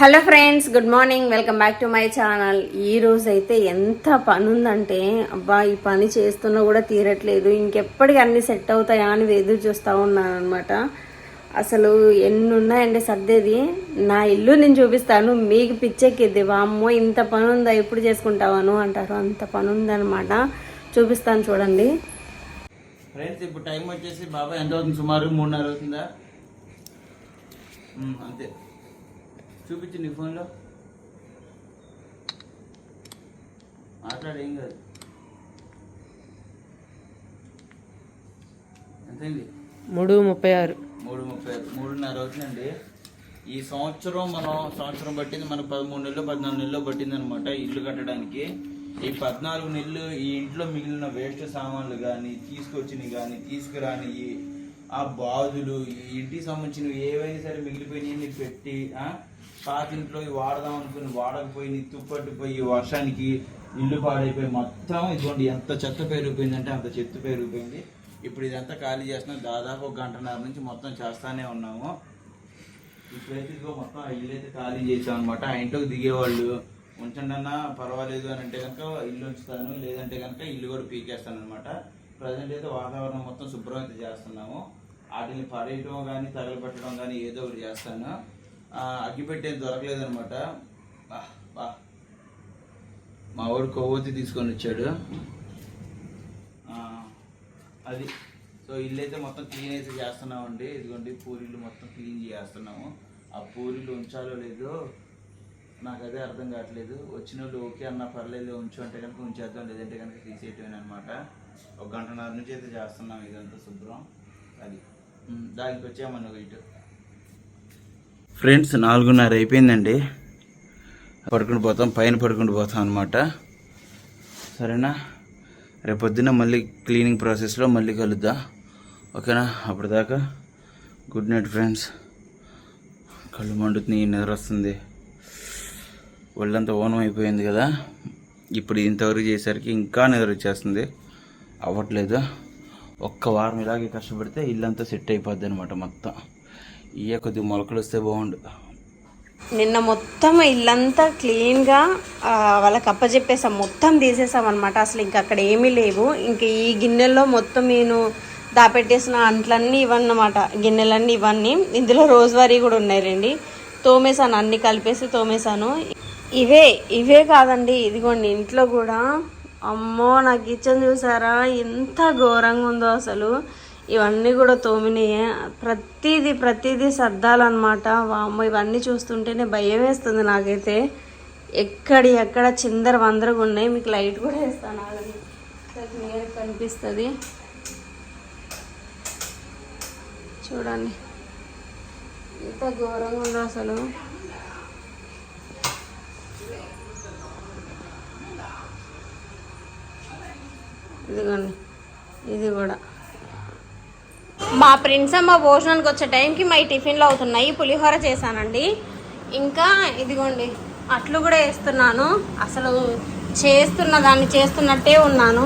Hello friends good morning. Welcome back to my channel. ఈ రోజు అయితే ఎంత పని ఉందంటే అబ్బా ఈ పని చేస్తున్నా కూడా తీరట్లేదు. ఇంకెప్పటికీ అన్ని సెట్ అవుతాయా అని ఎదురు చూస్తూ ఉన్నాను అనమాట అసలు ఎన్ని ఉన్నాయండి సర్దేది. నా ఇల్లు నేను చూపిస్తాను. మీకు పిచ్చెక్కిద్ది. వామ్మో ఇంత పని ఉందా ఎప్పుడు చేసుకుంటావాను అంటారు. అంత పని ఉందన్నమాట చూపిస్తాను చూడండి. ఫ్రెండ్స్ ఇప్పుడు టైం వచ్చేసి బాబా ఎంత అవుతుంది? సుమారు మూడున్నర అవుతుందా? అంతే. చూపించు నీ ఫోన్లో. మాట్లాడు కాదు. ఎంతైంది? మూడు ముప్పై ఆరు. మూడు ముప్పై ఐదు మూడున్నర అవుతుందండి. ఈ సంవత్సరం మనం సంవత్సరం పట్టింది మనకు పదమూడు నెలలు పద్నాలుగు నెలలు పట్టింది అనమాట ఇల్లు కట్టడానికి. ఈ పద్నాలుగు నెలలు ఈ ఇంట్లో మిగిలిన వేస్ట్ సామాన్లు కానీ తీసుకొచ్చినవి కానీ తీసుకురాని ఆ బాధులు ఈ ఇంటికి సంబంధించినవి ఏవైనా సరే మిగిలిపోయినాయి పెట్టి ఆ, ఇంట్లో వాడదాం అనుకుని వాడకపోయి తుప్పట్టుపోయి వర్షానికి ఇల్లు పాడైపోయి మొత్తం ఇదిగోండి ఎంత చెత్త పెరిగిపోయిందంటే అంత చెత్త పెరిగిపోయింది ఇప్పుడు ఇదంతా ఖాళీ చేస్తున్నాం. దాదాపు ఒక గంటన్నర నుంచి మొత్తం చేస్తానే ఉన్నాము. ఇప్పుడైతే ఇదిగో మొత్తం ఇల్లు అయితే ఖాళీ చేసాం అనమాట ఆ ఇంట్లోకి దిగేవాళ్ళు ఉంచండన్నా పర్వాలేదు అని అంటే కనుక ఇల్లు ఉంచుతాను లేదంటే కనుక ఇల్లు కూడా పీకేస్తాను అనమాట ప్రజెంట్ అయితే వాతావరణం మొత్తం శుభ్రం అయితే చేస్తున్నాము. వాటిని పడేయటం కానీ తగలబెట్టడం కానీ ఏదో ఒకటి చేస్తాను. అగ్గిపెట్టేది దొరకలేదు అనమాట బా మా వాడు కొవ్వొత్తి తీసుకొని వచ్చాడు. అది. సో ఇల్లు అయితే మొత్తం క్లీన్ అయితే చేస్తున్నామండి. ఇదిగోండి పూరీలు మొత్తం క్లీన్ చేస్తున్నాము. ఆ పూరీలు ఉంచాలో లేదో నాకు అదే అర్థం కావట్లేదు. వచ్చిన వాళ్ళు ఓకే అన్న పర్లేదు ఉంచు అంటే కనుక ఉంచేద్దాం లేదంటే కనుక తీసేయటమే అనమాట ఒక గంటన్నర నుంచి అయితే చేస్తున్నాం ఇదంతా శుభ్రం. అది. దానికి వచ్చామన్న ఇటు. ఫ్రెండ్స్ నాలుగున్నర అయిపోయిందండి. పడుకుని పోతాం పైన పడుకుని పోతాం అనమాట సరేనా? రేపు పొద్దున్న మళ్ళీ క్లీనింగ్ ప్రాసెస్లో మళ్ళీ కలుద్దాం. ఓకేనా? అప్పటిదాకా గుడ్ నైట్ ఫ్రెండ్స్. కళ్ళు మండుతున్నాయి నిద్ర వస్తుంది. ఒళ్ళంతా ఓనం అయిపోయింది కదా. ఇప్పుడు ఇంతవరకు చేసరికి ఇంకా నిద్ర వచ్చేస్తుంది. అవ్వట్లేదు. ఒక్క వారం ఇలాగే కష్టపడితే ఇల్లంతా సెట్ అయిపోద్ది అనమాట మొత్తం. ఇయ్య కొద్ది మొలకలు వస్తే బాగుండు. నిన్న మొత్తం ఇల్లంతా క్లీన్గా వాళ్ళకి అప్పచెప్పేసాం మొత్తం తీసేసాం అనమాట అసలు ఇంకా అక్కడ ఏమీ లేవు. ఇంక ఈ గిన్నెల్లో మొత్తం నేను దాపెట్టేసిన అంట్లన్నీ ఇవన్నమాట గిన్నెలన్నీ ఇవన్నీ ఇందులో రోజువారీ కూడా ఉన్నాయి రండి. తోమేశాను అన్నీ కలిపేసి తోమేశాను. ఇవే ఇవే కాదండి. ఇదిగోండి ఇంట్లో కూడా. అమ్మో నా కిచెన్ చూసారా? ఎంత ఘోరంగా ఉందో అసలు. ఇవన్నీ కూడా తోమినాయే ప్రతిదీ ప్రతిదీ సర్దాలన్నమాట. వామ్మో ఇవన్నీ చూస్తుంటేనే భయం వేస్తుంది నాకైతే. ఎక్కడి ఎక్కడ చిందర వందరగా ఉన్నాయి. మీకు లైట్ కూడా వేస్తాను ఆగండి క్లియర్ కనిపిస్తుంది. చూడండి. ఎంత ఘోరంగా ఉందో అసలు. ఇదిగోండి. ఇది కూడా. మా ఫ్రెండ్స్ అమ్మ భోజనానికి వచ్చే టైంకి మా టిఫిన్లు అవుతున్నాయి పులిహోర చేశానండి. ఇంకా ఇదిగోండి అట్లు కూడా వేస్తున్నాను. అసలు చేస్తున్న దాన్ని చేస్తున్నట్టే ఉన్నాను.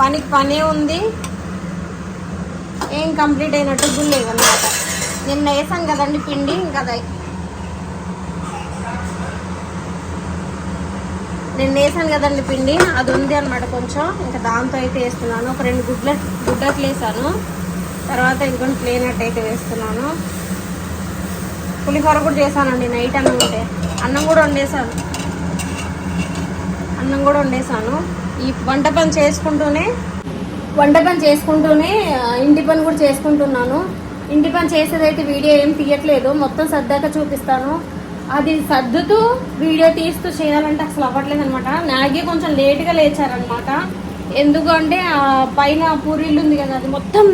పనికి పనే ఉంది. ఏం కంప్లీట్ అయినట్టు గుళ్ళేదన్నమాట నిన్న వేసాను కదండి పిండి ఇంకా నేను వేసాను కదండి పిండి అది ఉంది అనమాట కొంచెం. ఇంకా దాంతో అయితే వేస్తున్నాను. ఒక రెండు గుడ్ల గుడ్డట్లు వేసాను. తర్వాత ఇంకొన్ని ప్లేన్ అట్ అయితే వేస్తున్నాను. పులిహోర కూడా చేశానండి నైట్ అన్నం ఉంటే. అన్నం కూడా వండేసాను అన్నం కూడా వండేసాను ఈ వంట పని చేసుకుంటూనే వంట పని చేసుకుంటూనే ఇంటి పని కూడా చేసుకుంటున్నాను. ఇంటి పని చేసేదైతే వీడియో ఏం తీయట్లేదు. మొత్తం సర్దాక చూపిస్తాను. అది సర్దుతూ వీడియో తీస్తూ చేయాలంటే అసలు అవ్వట్లేదు అనమాట నాగే కొంచెం లేట్గా లేచారనమాట ఎందుకంటే ఆ పైన పూరీలు ఉంది కదా అది మొత్తం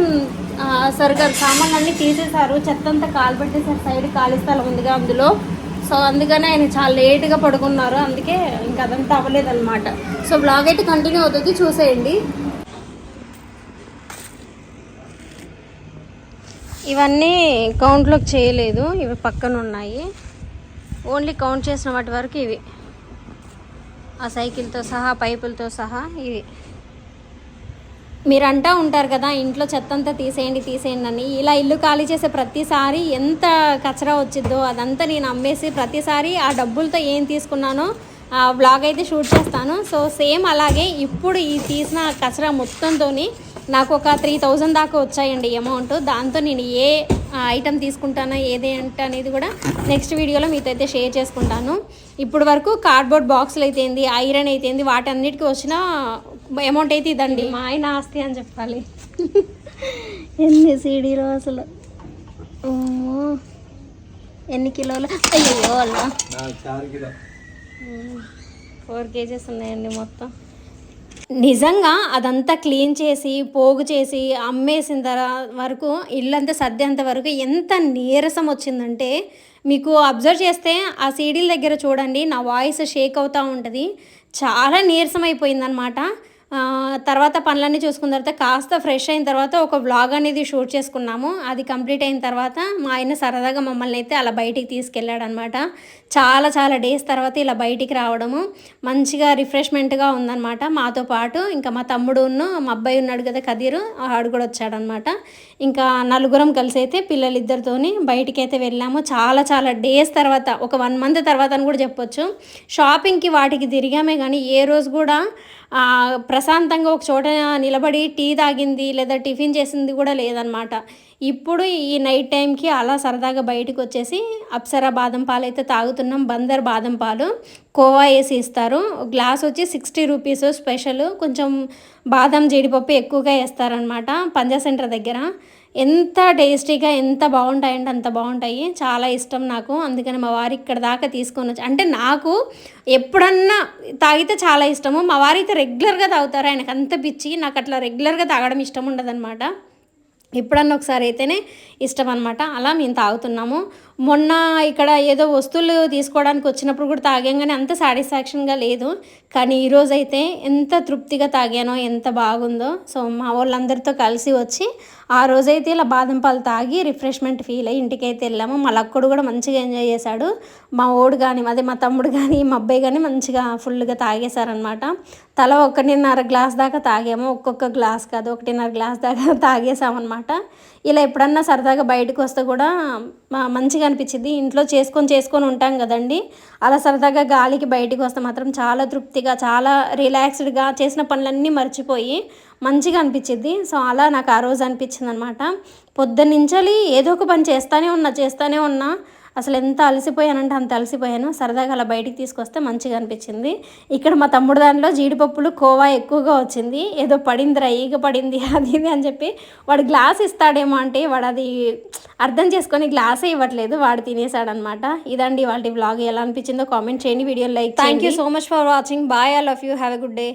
సరిగ్గా సామాన్లు అన్నీ తీసేశారు. చెత్త అంతా కాలు పెట్టేసారు సైడ్ ఖాళీ స్థలం ఉందిగా అందులో. సో అందుకనే ఆయన చాలా లేట్గా పడుకున్నారు. అందుకే ఇంకా అదంతా అవ్వలేదన్నమాట. సో బ్లాగ్ అయితే కంటిన్యూ అవుతుంది చూసేయండి. ఇవన్నీ కౌంట్లోకి చేయలేదు ఇవి పక్కన ఉన్నాయి ఓన్లీ కౌంట్ చేసిన వాటి వరకు ఇవి. ఆ సైకిల్తో సహా పైపులతో సహా ఇవి. మీరంటా ఉంటారు కదా ఇంట్లో చెత్త అంతా తీసేయండి తీసేయండి అని. ఇలా ఇల్లు ఖాళీ చేసే ప్రతిసారి ఎంత కచరా వచ్చిద్దో అదంతా నేను అమ్మేసి ప్రతిసారి ఆ డబ్బులతో ఏం తీసుకున్నానో ఆ బ్లాగ్ అయితే షూట్ చేస్తాను. సో సేమ్ అలాగే ఇప్పుడు ఈ తీసిన కచరా మొత్తంతో నాకు ఒక త్రీ థౌజండ్ దాకా వచ్చాయండి అమౌంట్. దాంతో నేను ఏ ఐటమ్ తీసుకుంటానో ఏదేంటి అనేది కూడా నెక్స్ట్ వీడియోలో మీతో అయితే షేర్ చేసుకుంటాను. ఇప్పుడు వరకు కార్డ్బోర్డ్ బాక్సులు అయితే ఏంది ఐరన్ అయితే ఏంది వాటన్నిటికీ వచ్చిన అమౌంట్ అయితే ఇదండి. మా ఆయన ఆస్తి అని చెప్పాలి. ఎన్ని సీడీలు అసలు. ఎన్ని కిలోలు? అయ్యో ఫోర్ కేజెస్ ఉన్నాయండి మొత్తం. నిజంగా అదంతా క్లీన్ చేసి పోగు చేసి అమ్మేసిన తర్వాత వరకు ఇల్లంతా సర్దేంత వరకు ఎంత నీరసం వచ్చిందంటే మీకు అబ్జర్వ్ చేస్తే ఆ సీడీల దగ్గర చూడండి నా వాయిస్ షేక్ అవుతూ ఉంటుంది. చాలా నీరసం అయిపోయిందనమాట తర్వాత పనులన్నీ చూసుకున్న తర్వాత కాస్త ఫ్రెష్ అయిన తర్వాత ఒక వ్లాగ్ అనేది షూట్ చేసుకున్నాము. అది కంప్లీట్ అయిన తర్వాత మా ఆయన సరదాగా మమ్మల్ని అయితే అలా బయటికి తీసుకెళ్ళాడు అనమాట చాలా చాలా డేస్ తర్వాత ఇలా బయటికి రావడము మంచిగా రిఫ్రెష్మెంట్గా ఉందన్నమాట. మాతో పాటు ఇంకా మా తమ్ముడును మా అబ్బాయి ఉన్నాడు కదా కదీరు ఆడు కూడా వచ్చాడనమాట ఇంకా నలుగురం కలిసి అయితే పిల్లలిద్దరితోని బయటికి అయితే వెళ్ళాము. చాలా చాలా డేస్ తర్వాత ఒక వన్ మంత్ తర్వాత అని కూడా చెప్పొచ్చు. షాపింగ్కి వాటికి తిరిగామే కానీ ఏ రోజు కూడా ప్ర ప్రశాంతంగా ఒక చోట నిలబడి టీ తాగింది లేదా టిఫిన్ చేసింది కూడా లేదనమాట ఇప్పుడు ఈ నైట్ టైంకి అలా సరదాగా బయటకు వచ్చేసి అప్సరా బాదం పాలు అయితే తాగుతున్నాం. బందర్ బాదం పాలు కోవా వేసి ఇస్తారు. గ్లాస్ వచ్చి సిక్స్టీ రూపీస్ స్పెషల్. కొంచెం బాదం జీడిపప్పు ఎక్కువగా వేస్తారనమాట పంజా సెంటర్ దగ్గర. ఎంత టేస్టీగా ఎంత బాగుంటాయంటే అంత బాగుంటాయి. చాలా ఇష్టం నాకు. అందుకని మా వారి ఇక్కడ దాకా తీసుకొని వచ్చి అంటే నాకు ఎప్పుడన్నా తాగితే చాలా ఇష్టము. మా వారి అయితే రెగ్యులర్గా తాగుతారు. ఆయనకు అంత పిచ్చి నాకు అట్లా రెగ్యులర్గా తాగడం ఇష్టం ఉండదన్నమాట. ఎప్పుడన్నా ఒకసారి అయితేనే ఇష్టం అనమాట అలా మేము తాగుతున్నాము. మొన్న ఇక్కడ ఏదో వస్తువులు తీసుకోవడానికి వచ్చినప్పుడు కూడా తాగాం అంత సాటిస్ఫాక్షన్గా లేదు. కానీ ఈరోజు అయితే ఎంత తృప్తిగా తాగానో ఎంత బాగుందో. సో మా వాళ్ళందరితో కలిసి వచ్చి ఆ రోజైతే ఇలా బాదం పాలు తాగి రిఫ్రెష్మెంట్ ఫీల్ అయ్యి ఇంటికైతే వెళ్ళాము. మా లక్కుడు కూడా మంచిగా ఎంజాయ్ చేశాడు. మా ఓడు కానీ అదే మా తమ్ముడు కానీ మా అబ్బాయి కానీ మంచిగా ఫుల్గా తాగేశారనమాట తల ఒకటిన్నర గ్లాస్ దాకా తాగాము. ఒక్కొక్క గ్లాస్ కాదు ఒకటిన్నర గ్లాస్ దాకా తాగేసామన్నమాట ఇలా ఎప్పుడన్నా సరదాగా బయటకు వస్తే కూడా మంచిగా అనిపించింది. ఇంట్లో చేసుకొని చేసుకొని ఉంటాం కదండి. అలా సరదాగా గాలికి బయటికి వస్తే మాత్రం చాలా తృప్తిగా చాలా రిలాక్స్డ్గా చేసిన పనులన్నీ మర్చిపోయి మంచిగా అనిపించింది. సో అలా నాకు ఆ రోజు అనిపించింది అనమాట పొద్దున్నుంచలి ఏదో ఒక పని చేస్తానే ఉన్నా చేస్తానే ఉన్నా. అసలు ఎంత అలసిపోయానంటే అంత అలసిపోయాను. సరదాగా అలా బయటికి తీసుకొస్తే మంచిగా అనిపించింది. ఇక్కడ మా తమ్ముడు దాంట్లో జీడిపప్పులు కోవా ఎక్కువగా వచ్చింది. ఏదో పడిందిరా ఈగ పడింది అది ఇది అని చెప్పి వాడు గ్లాస్ ఇస్తాడేమో అంటే వాడు అది అర్థం చేసుకొని గ్లాసే ఇవ్వట్లేదు. వాడు తినేసాడనమాట ఇదండి వాళ్ళ వ్లాగ్ ఎలా అనిపించిందో కామెంట్ చేయండి video like thank you so much for watching bye I love you have a good day